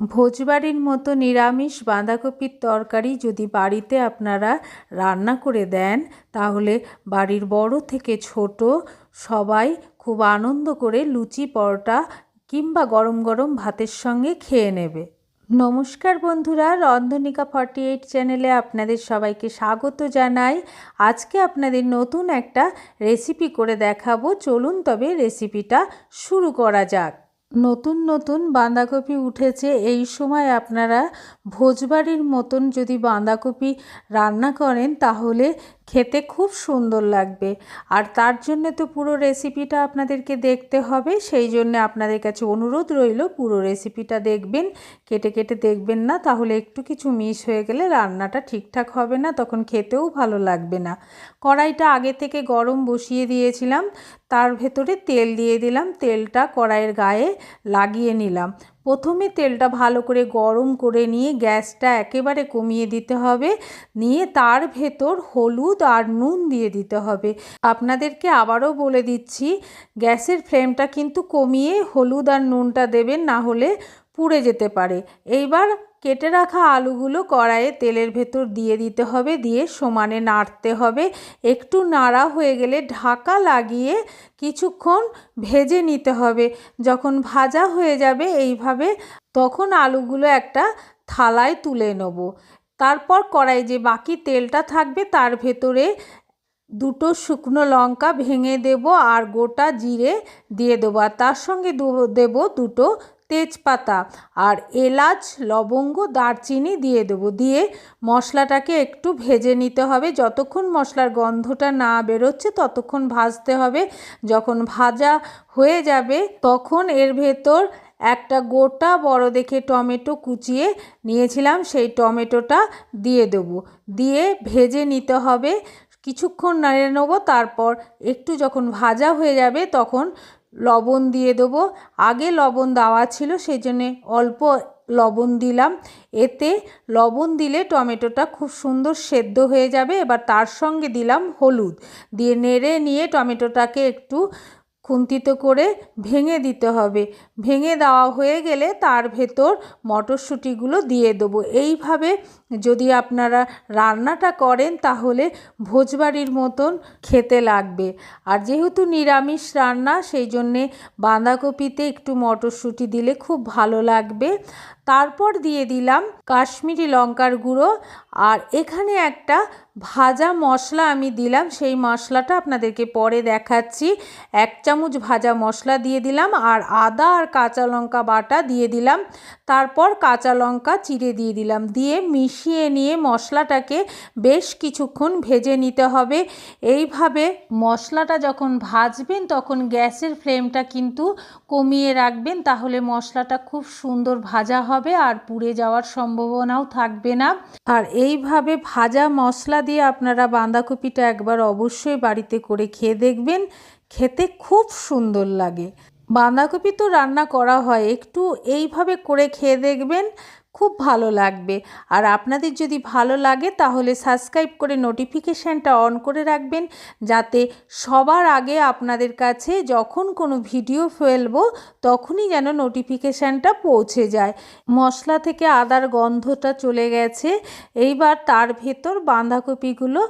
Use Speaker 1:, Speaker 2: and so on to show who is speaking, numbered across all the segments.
Speaker 1: ভোজবাড়ির মতো নিরামিষ বাঁধাকপির তরকারি যদি বাড়িতে আপনারা রান্না করে দেন, তাহলে বাড়ির বড় থেকে ছোট সবাই খুব আনন্দ করে লুচি, পরোটা কিংবা গরম গরম ভাতের সঙ্গে খেয়ে নেবে। নমস্কার বন্ধুরা, রন্ধনিকা ফর্টি এইট চ্যানেলে আপনাদের সবাইকে স্বাগত জানাই। আজকে আপনাদের নতুন একটা রেসিপি করে দেখাবো। চলুন তবে রেসিপিটা শুরু করা যাক। নতুন নতুন বাঁধাকপি উঠেছে। এই সময় আপনারা ভোজবাড়ির মতন যদি বাঁধাকপি রান্না করেন তাহলে খেতে খুব সুন্দর লাগবে। আর তার জন্য তো পুরো রেসিপিটা আপনাদেরকে দেখতে হবে। সেই জন্য আপনাদের কাছে অনুরোধ রইল, পুরো রেসিপিটা দেখবেন, কেটে কেটে দেখবেন না, তাহলে একটু কিছু মিস হয়ে গেলে রান্নাটা ঠিকঠাক হবে না, তখন খেতেও ভালো লাগবে না। কড়াইটা আগে থেকে গরম বসিয়ে দিয়েছিলাম, তার ভেতরে তেল দিয়ে দিলাম, তেলটা কড়াইয়ের গায়ে লাগিয়ে নিলাম। প্রথমে তেলটা ভালো করে গরম করে নিয়ে গ্যাসটা একেবারে কমিয়ে দিতে হবে। নিয়ে তার ভেতর হলুদ আর নুন দিয়ে দিতে হবে। আপনাদেরকে আবারও বলে দিচ্ছি, গ্যাসের ফ্লেমটা কিন্তু কমিয়ে হলুদ আর নুনটা দেবেন, না হলে পুড়ে যেতে পারে। এইবার কেটে রাখা আলুগুলো কড়াইয়ে তেলের ভেতর দিয়ে দিতে হবে, দিয়ে সমানে নাড়তে হবে। একটু নাড়া হয়ে গেলে ঢাকা লাগিয়ে কিছুক্ষণ ভেজে নিতে হবে। যখন ভাজা হয়ে যাবে এইভাবে, তখন আলুগুলো একটা থালায় তুলে নেব। তারপর কড়াই যে বাকি তেলটা থাকবে, তার ভেতরে দুটো শুকনো লঙ্কা ভেঙে দেব আর গোটা জিরে দিয়ে দেবো। আর তার সঙ্গে দেব দুটো তেজপাতা আর এলাচ, লবঙ্গ, দারচিনি দিয়ে দেবো। দিয়ে মশলাটাকে একটু ভেজে নিতে হবে। যতক্ষণ মশলার গন্ধটা না বেরোচ্ছে, ততক্ষণ ভাজতে হবে। যখন ভাজা হয়ে যাবে, তখন এর ভেতর একটা গোটা বড় দেখে টমেটো কুচিয়ে নিয়েছিলাম, সেই টমেটোটা দিয়ে দেবো। দিয়ে ভেজে নিতে হবে। কিছুক্ষণ নাড়ে নেব। তারপর একটু যখন ভাজা হয়ে যাবে, তখন লবণ দিয়ে দেবো। আগে লবণ দেওয়া ছিল সেই জন্যে অল্প লবণ দিলাম। এতে লবণ দিলে টমেটোটা খুব সুন্দর সেদ্ধ হয়ে যাবে। এবার তার সঙ্গে দিলাম হলুদ। দিয়ে নেড়ে নিয়ে টমেটোটাকে একটু খুন্তিতে করে ভেঙে দিতে হবে। ভেঙে দেওয়া হয়ে গেলে তার ভেতর মটরশুঁটিগুলো দিয়ে দেবো। এইভাবে যদি আপনারা রান্নাটা করেন তাহলে ভোজবাড়ির মতন খেতে লাগবে। আর যেহেতু নিরামিষ রান্না, সেই জন্যে বাঁধাকপিতে একটু মটরশুঁটি দিলে খুব ভালো লাগবে। তারপর দিয়ে দিলাম কাশ্মীরি লঙ্কার গুঁড়ো। আর এখানে একটা ভাজা মশলা আমি দিলাম, সেই মশলাটা আপনাদেরকে পরে দেখাচ্ছি। এক চামচ ভাজা মশলা দিয়ে দিলাম, আর আদা আর কাঁচা লঙ্কা বাটা দিয়ে দিলাম। তারপর কাঁচা লঙ্কা চিড়ে দিয়ে দিলাম। দিয়ে মিশিয়ে নিয়ে মশলাটাকে বেশ কিছুক্ষণ ভেজে নিতে হবে। এইভাবে মশলাটা যখন ভাজবেন, তখন গ্যাসের ফ্লেমটা কিন্তু কমিয়ে রাখবেন, তাহলে মশলাটা খুব সুন্দর ভাজা হবে। আর পুড়ে যাওয়ার সম্ভাবনাও থাকবে না। আর এইভাবে ভাজা মশলা দিয়ে আপনারা বাঁধাকপিটা একবার অবশ্যই বাড়িতে করে খেয়ে দেখবেন, খেতে খুব সুন্দর লাগে। বাঁধাকপি তো রান্না করা হয়, একটু এইভাবে করে খেয়ে দেখবেন খুব ভালো লাগবে। আর আপনাদের যদি ভালো লাগে তাহলে সাবস্ক্রাইব করে নোটিফিকেশানটা অন করে রাখবেন, যাতে সবার আগে আপনাদের কাছে যখন কোনো ভিডিও ফেলব তখনই যেন নোটিফিকেশানটা পৌঁছে যায়। মশলা থেকে আদার গন্ধটা চলে গেছে, এইবার তার ভেতর বাঁধাকপিগুলো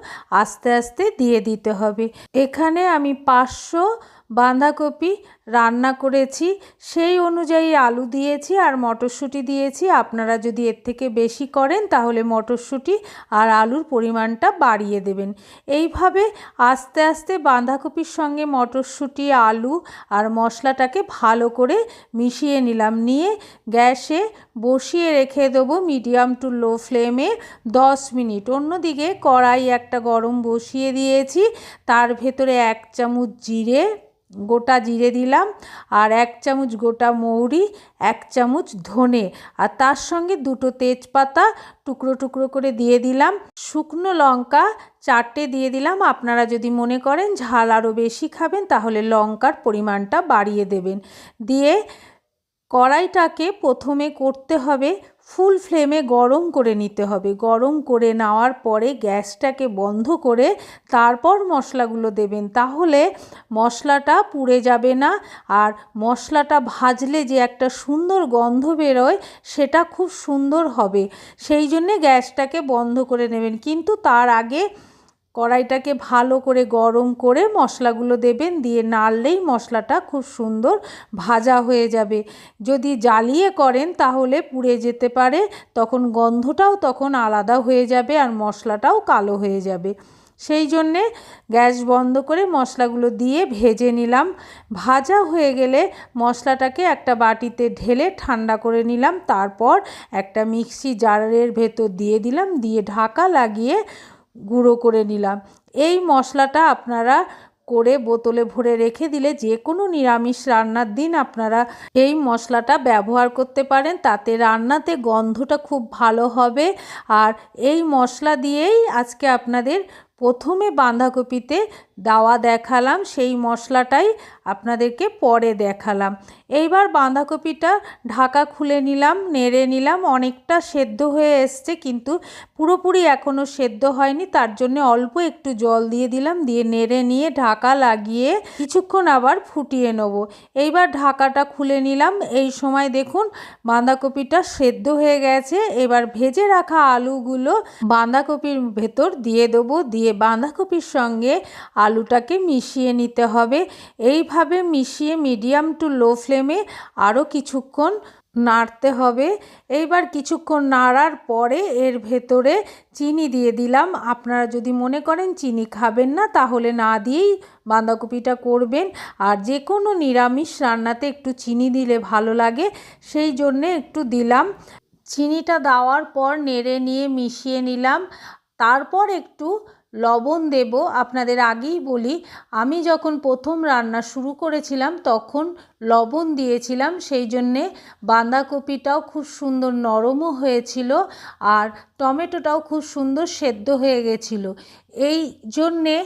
Speaker 1: আস্তে আস্তে দিয়ে দিতে হবে। এখানে আমি পাঁচশো বাঁধাকপি রান্না করেছি, সেই অনুযায়ী আলু দিয়েছি আর মটরশুঁটি দিয়েছি। আপনারা যদি এর থেকে বেশি করেন তাহলে মটরশুঁটি আর আলুর পরিমাণটা বাড়িয়ে দেবেন। এইভাবে আস্তে আস্তে বাঁধাকপির সঙ্গে মটরশুঁটি, আলু আর মশলাটাকে ভালো করে মিশিয়ে নিলাম। নিয়ে গ্যাসে বসিয়ে রেখে দেবো মিডিয়াম টু লো ফ্লেমে দশ মিনিট। অন্যদিকে কড়াই একটা গরম বসিয়ে দিয়েছি। তার ভেতরে এক চামচ জিরে গোটা জিরে দিলাম আর এক চামচ গোটা মৌরি, এক চামচ ধনে আর তার সঙ্গে দুটো তেজপাতা টুকরো টুকরো করে দিয়ে দিলাম। শুকনো লঙ্কা চারটে দিয়ে দিলাম। আপনারা যদি মনে করেন ঝাল আরও বেশি খাবেন তাহলে লঙ্কার পরিমাণটা বাড়িয়ে দেবেন। দিয়ে কড়াইটাকে প্রথমে করতে হবে ফুল ফ্লেমে গরম করে নিতে হবে। গরম করে নেওয়ার পরে গ্যাসটাকে বন্ধ করে তারপর মশলাগুলো দেবেন। তাহলে মশলাটা পুড়ে যাবে না আর মশলাটা ভাজলে যে একটা সুন্দর গন্ধ বেরোয় সেটা খুব সুন্দর হবে। সেই জন্যে গ্যাসটাকে বন্ধ করে নেবেন। কিন্তু তার আগে কড়াইটাকে ভালো করে গরম করে মশলাগুলো দেবেন, দিয়ে নাড়লেই মশলাটা খুব সুন্দর ভাজা হয়ে যাবে। যদি জ্বালিয়ে করেন তাহলে পুড়ে যেতে পারে, তখন গন্ধটাও তখন আলাদা হয়ে যাবে আর মশলাটাও কালো হয়ে যাবে। সেই জন্যে গ্যাস বন্ধ করে মশলাগুলো দিয়ে ভেজে নিলাম। ভাজা হয়ে গেলে মশলাটাকে একটা বাটিতে ঢেলে ঠান্ডা করে নিলাম। তারপর একটা মিক্সি জারের ভেতর দিয়ে দিলাম, দিয়ে ঢাকা লাগিয়ে গুঁড়ো করে নিলাম। এই মশলাটা আপনারা করে বোতলে ভরে রেখে দিলে যে কোনো নিরামিষ রান্নার দিন আপনারা এই মশলাটা ব্যবহার করতে পারেন। তাতে রান্নাতে গন্ধটা খুব ভালো হবে। আর এই মশলা দিয়েই আজকে আপনাদের প্রথমে বাঁধাকপিতে দাওয়া দেখালাম, সেই মশলাটাই আপনাদেরকে পরে দেখালাম। এইবার বাঁধাকপিটা ঢাকা খুলে নিলাম, নেড়ে নিলাম, অনেকটা সেদ্ধ হয়ে এসছে, কিন্তু পুরোপুরি এখনও সেদ্ধ হয়নি, তার জন্য অল্প একটু জল দিয়ে দিলাম, দিয়ে নেড়ে নিয়ে ঢাকা লাগিয়ে কিছুক্ষণ আবার ফুটিয়ে নেব। এইবার ঢাকাটা খুলে নিলাম, এই সময় দেখুন বাঁধাকপিটা সেদ্ধ হয়ে গেছে, এবার ভেজে রাখা আলুগুলো বাঁধাকপির ভেতর দিয়ে দেবো, দিয়ে বাঁধাকপির সঙ্গে আলুটাকে মিশিয়ে নিতে হবে। এইভাবে মিশিয়ে মিডিয়াম টু লো ফ্লেমে আরও কিছুক্ষণ নাড়তে হবে। এইবার কিছুক্ষণ নাড়ার পরে এর ভেতরে চিনি দিয়ে দিলাম। আপনারা যদি মনে করেন চিনি খাবেন না, তাহলে না দিয়েই বাঁধাকপিটা করবেন। আর যে কোনো নিরামিষ রান্নাতে একটু চিনি দিলে ভালো লাগে, সেই জন্যে একটু দিলাম। চিনিটা দেওয়ার পর নেড়ে নিয়ে মিশিয়ে নিলাম। তারপর একটু লবণ দেব। আপনাদের আগেই বলি, আমি যখন প্রথম রান্না শুরু করেছিলাম তখন লবণ দিয়েছিলাম, সেই জন্যে বাঁধাকপিটাও খুব সুন্দর নরমও হয়েছিল আর টমেটোটাও খুব সুন্দর সেদ্ধ হয়ে গেছিল। এই জন্যে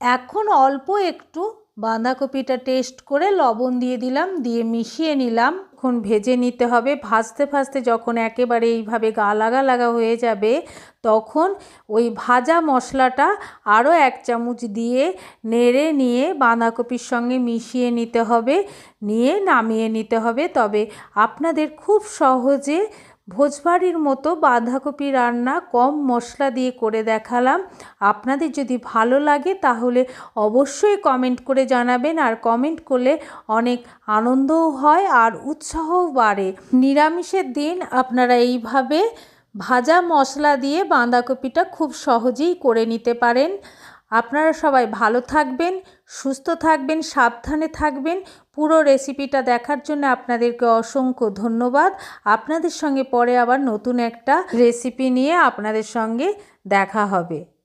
Speaker 1: এখন অল্প একটু বাঁধাকপিটা টেস্ট করে লবণ দিয়ে দিলাম, দিয়ে মিশিয়ে নিলাম। এখন ভেজে নিতে হবে। ভাজতে ভাজতে যখন একেবারে এইভাবে গা লাগা লাগা হয়ে যাবে, তখন ওই ভাজা মশলাটা আরও এক চামচ দিয়ে নেড়ে নিয়ে বাঁধাকপির সঙ্গে মিশিয়ে নিতে হবে। নিয়ে নামিয়ে নিতে হবে। তবে আপনাদের খুব সহজে ভোজবাড়ির মতো বাঁধাকপি রান্না কম মশলা দিয়ে করে দেখালাম। আপনাদের যদি ভালো লাগে তাহলে অবশ্যই কমেন্ট করে জানাবেন আর কমেন্ট করলে অনেক আনন্দও হয় আর উৎসাহও বাড়ে। নিরামিষের দিন আপনারা এইভাবে ভাজা মশলা দিয়ে বাঁধাকপিটা খুব সহজেই করে নিতে পারেন। আপনারা সবাই ভালো থাকবেন, সুস্থ থাকবেন, সাবধানে থাকবেন। পুরো রেসিপিটা দেখার জন্য আপনাদেরকে অসংখ্য ধন্যবাদ। আপনাদের সঙ্গে পরে আবার নতুন একটা রেসিপি নিয়ে আপনাদের সঙ্গে দেখা হবে।